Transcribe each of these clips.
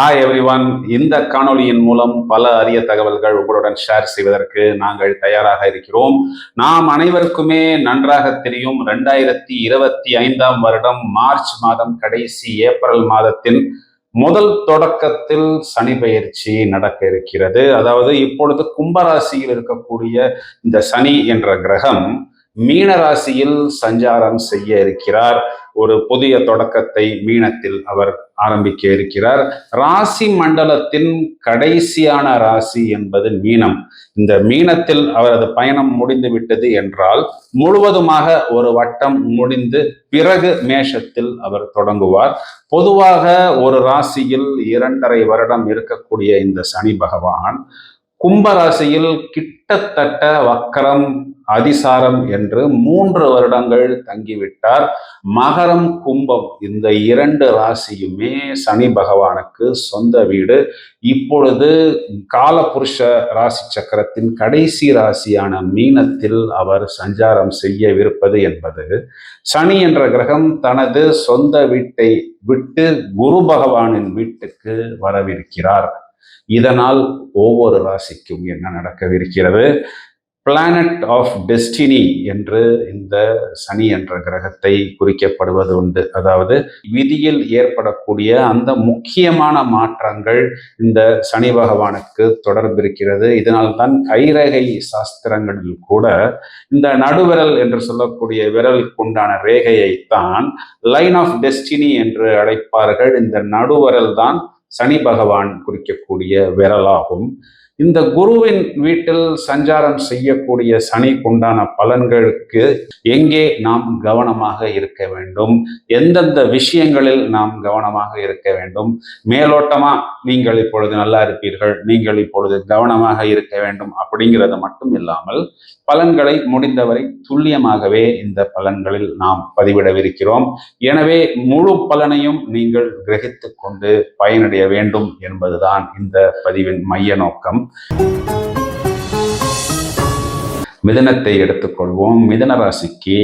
Hi everyone இந்த காணொளியின் மூலம் பல அரிய தகவல்கள் உங்களுடன் ஷேர் செய்வதற்கு நாங்கள் தயாராக இருக்கிறோம். நாம் அனைவருக்குமே நன்றாக தெரியும் ரெண்டாயிரத்தி இருபத்தி ஐந்தாம் வருடம் மார்ச் மாதம் கடைசி ஏப்ரல் மாதத்தின் முதல் தொடக்கத்தில் சனி பயிற்சி நடக்க இருக்கிறது. அதாவது இப்பொழுது கும்பராசியில் இருக்கக்கூடிய இந்த சனி என்ற கிரகம் மீன ராசியில் சஞ்சாரம் செய்ய இருக்கிறார். ஒரு புதிய தொடக்கத்தை மீனத்தில் அவர் ஆரம்பிக்க இருக்கிறார். ராசி மண்டலத்தின் கடைசியான ராசி என்பது மீனம். இந்த மீனத்தில் அவரது பயணம் முடிந்து விட்டது என்றால் முழுவதுமாக ஒரு வட்டம் முடிந்து பிறகு மேஷத்தில் அவர் தொடங்குவார். பொதுவாக ஒரு ராசியில் இரண்டரை வருடம் இருக்கக்கூடிய இந்த சனி பகவான் கும்பராசியில் கிட்டத்தட்ட வக்கரம் அதிசாரம் என்று மூன்று வருடங்கள் தங்கிவிட்டார். மகரம் கும்பம் இந்த இரண்டு ராசியுமே சனி பகவானுக்கு சொந்த வீடு. இப்பொழுது காலபுருஷ ராசி சக்கரத்தின் கடைசி ராசியான மீனத்தில் அவர் சஞ்சாரம் செய்யவிருப்பது என்பது. சனி என்ற கிரகம் தனது சொந்த வீட்டை விட்டு குரு பகவானின் வீட்டுக்கு வரவிருக்கிறார். இதனால் ஒவ்வொரு ராசிக்கும் என்ன நடக்கவிருக்கிறது? பிளானட் ஆஃப் டெஸ்டினி என்று இந்த சனி என்ற கிரகத்தை குறிக்கப்படுவது உண்டு. அதாவது விதியில் ஏற்படக்கூடிய அந்த முக்கியமான மாற்றங்கள் இந்த சனி பகவானுக்கு தொடர்பு இருக்கிறது. இதனால்தான் கைரேகை சாஸ்திரங்களில் கூட இந்த நடுவிரல் என்று சொல்லக்கூடிய விரலுக்குண்டான ரேகையைத்தான் லைன் ஆஃப் டெஸ்டினி என்று அழைப்பார்கள். இந்த நடுவரல் தான் சனி பகவான் குறிக்கக்கூடிய விரலாகும். இந்த குருவின் வீட்டில் சஞ்சாரம் செய்யக்கூடிய சனிக்குண்டான பலன்களுக்கு எங்கே நாம் கவனமாக இருக்க வேண்டும்? எந்தெந்த விஷயங்களில் நாம் கவனமாக இருக்க வேண்டும்? மேலோட்டமா நீங்கள் இப்பொழுது நல்லா இருப்பீர்கள் நீங்கள் இப்பொழுது கவனமாக இருக்க வேண்டும் அப்படிங்கிறது மட்டும் இல்லாமல் பலன்களை முடிந்தவரை துல்லியமாகவே இந்த பலன்களில் நாம் பதிவிடவிருக்கிறோம். எனவே முழு பலனையும் நீங்கள் கிரகித்து கொண்டு பயனடைய வேண்டும் என்பதுதான் இந்த பதிவின் மைய நோக்கம். மிதனத்தை எடுத்துக்கொள்வோம். மிதன ராசிக்கு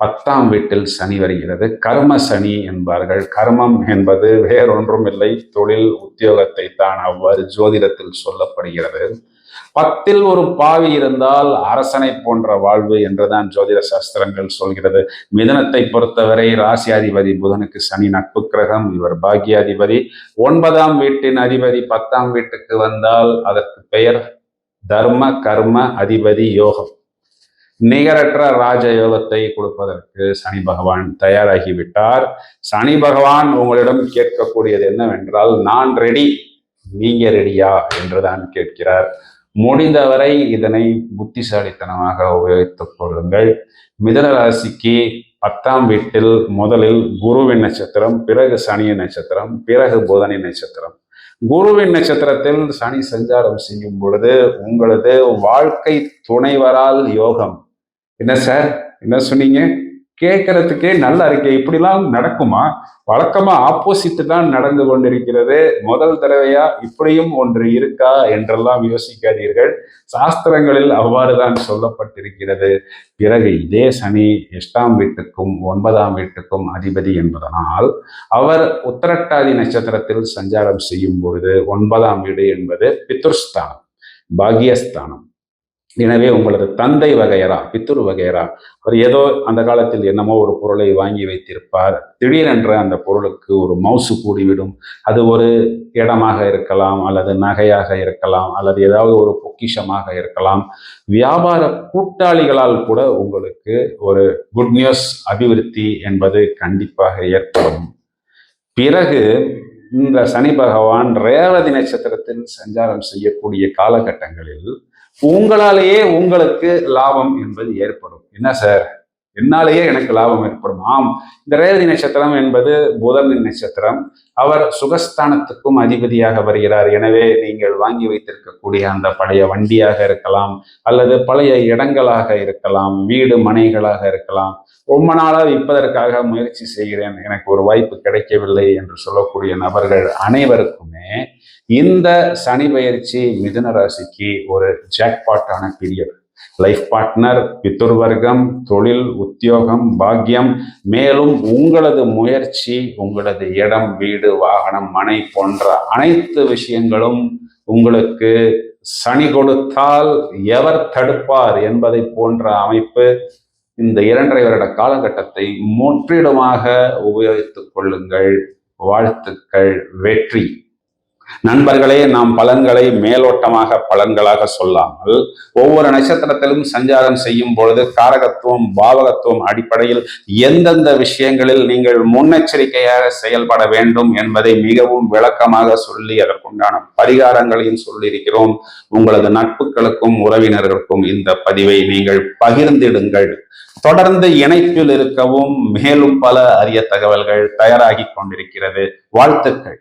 பத்தாம் வீட்டில் சனி வருகிறது. கர்ம சனி என்பார்கள். கர்மம் என்பது வேறொன்றும் இல்லை தொழில் உத்தியோகத்தை தான் அவ்வாறு ஜோதிடத்தில் சொல்லப்படுகிறது. பத்தில் ஒரு பாவி இருந்தால் அரசனை போன்ற வாழ்வு என்றுதான் ஜோதிட சாஸ்திரங்கள் சொல்கிறது. மிதனத்தை பொறுத்தவரை ராசியாதிபதி புதனுக்கு சனி நட்பு கிரகம் இவர் பாக்கியாதிபதி. ஒன்பதாம் வீட்டின் அதிபதி பத்தாம் வீட்டுக்கு வந்தால் அதற்கு பெயர் தர்ம கர்ம அதிபதி யோகம். நிகரற்ற ராஜ யோகத்தை கொடுப்பதற்கு சனி பகவான் தயாராகிவிட்டார். சனி பகவான் உங்களிடம் கேட்கக்கூடியது என்னவென்றால் நான் ரெடி நீங்க ரெடியா என்றுதான் கேட்கிறார். முடிந்தவரை இதனை புத்திசாலித்தனமாக உபயோகித்துக் கொள்ளுங்கள். மிதன ராசிக்கு பத்தாம் வீட்டில் முதலில் குருவின் நட்சத்திரம் பிறகு சனியின் நட்சத்திரம் பிறகு புதனின் நட்சத்திரம். குருவின் நட்சத்திரத்தில் சனி சஞ்சாரம் செய்யும் பொழுது உங்களது வாழ்க்கை துணைவரால் யோகம். என்ன சார்? என்ன சொன்னீங்க? கேட்கறதுக்கே நல்ல அறிக்கை. இப்படிலாம் நடக்குமா? வழக்கமா ஆப்போசிட் தான் நடந்து கொண்டிருக்கிறது. முதல் தடவையா இப்படியும் ஒன்று இருக்கா என்றெல்லாம் யோசிக்காதீர்கள். சாஸ்திரங்களில் அவ்வாறுதான் சொல்லப்பட்டிருக்கிறது. பிறகு இதே சனி எட்டாம் வீட்டுக்கும் ஒன்பதாம் வீட்டுக்கும் அதிபதி என்பதனால் அவர் உத்தரட்டாதி நட்சத்திரத்தில் சஞ்சாரம் செய்யும் பொழுது ஒன்பதாம் வீடு என்பது பித்துர்ஸ்தானம் பாகியஸ்தானம். எனவே உங்களது தந்தை வகையரா பித்துரு வகையரா அவர் ஏதோ அந்த காலத்தில் என்னமோ ஒரு பொருளை வாங்கி வைத்திருப்பார். திடீரென்று அந்த பொருளுக்கு ஒரு மவுசு கூடிவிடும். அது ஒரு இடமாக இருக்கலாம் அல்லது நகையாக இருக்கலாம் அல்லது ஏதாவது ஒரு பொக்கிஷமாக இருக்கலாம். வியாபார கூட்டாளிகளால் கூட உங்களுக்கு ஒரு குட் நியூஸ் அபிவிருத்தி என்பது கண்டிப்பாக ஏற்படும். பிறகு இந்த சனி பகவான் ரேவதி நட்சத்திரத்தில் சஞ்சாரம் செய்யக்கூடிய காலகட்டங்களில் உங்களாலேயே உங்களுக்கு லாபம் என்பது ஏற்படும். என்ன சார்? என்னாலேயே எனக்கு லாபம் ஏற்படும். ஆம் இந்த ரேவதி நட்சத்திரம் என்பது புதனின் நட்சத்திரம். அவர் சுகஸ்தானத்துக்கும் அதிபதியாக வருகிறார். எனவே நீங்கள் வாங்கி வைத்திருக்கக்கூடிய அந்த பழைய வண்டியாக இருக்கலாம் அல்லது பழைய இடங்களாக இருக்கலாம் வீடு மனைகளாக இருக்கலாம். ரொம்ப நாளாக விற்பதற்காக முயற்சி செய்கிறேன். எனக்கு ஒரு வாய்ப்பு கிடைக்கவில்லை என்று சொல்லக்கூடிய நபர்கள் அனைவருக்குமே இந்த சனி பயிற்சி மிதுன ராசிக்கு ஒரு ஜாக்பாட்டான பீரியட் லைஃப் பார்ட்னர் பிதுர்வர்க்கம் தொழில் உத்தியோகம் பாக்கியம். மேலும் உங்களது முயற்சி உங்களது இடம் வீடு வாகனம் மனை போன்ற அனைத்து விஷயங்களும் உங்களுக்கு சனி கொடுத்தால் எவர் தடுப்பார் என்பதை போன்ற அமைப்பு இந்த இரண்டரை வருட காலகட்டத்தை முற்றிலுமாக உபயோகித்துக் கொள்ளுங்கள். வாழ்த்துக்கள் வெற்றி. நண்பர்களே நாம் பலன்களை மேலோட்டமாக பலன்களாக சொல்லாமல் ஒவ்வொரு நட்சத்திரத்திலும் சஞ்சாரம் செய்யும் பொழுது காரகத்துவம் பாவகத்துவம் அடிப்படையில் எந்தெந்த விஷயங்களில் நீங்கள் முன்னெச்சரிக்கையாக செயல்பட வேண்டும் என்பதை மிகவும் விளக்கமாக சொல்லி அதற்குண்டான பரிகாரங்களையும் சொல்லியிருக்கிறோம். உங்களது நட்புகளுக்கும் உறவினர்களுக்கும் இந்த பதிவை நீங்கள் பகிர்ந்திடுங்கள். தொடர்ந்து இணைப்பில் இருக்கவும் மேலும் பல அரிய தகவல்கள் தயாராகி கொண்டிருக்கிறது. வாழ்த்துக்கள்.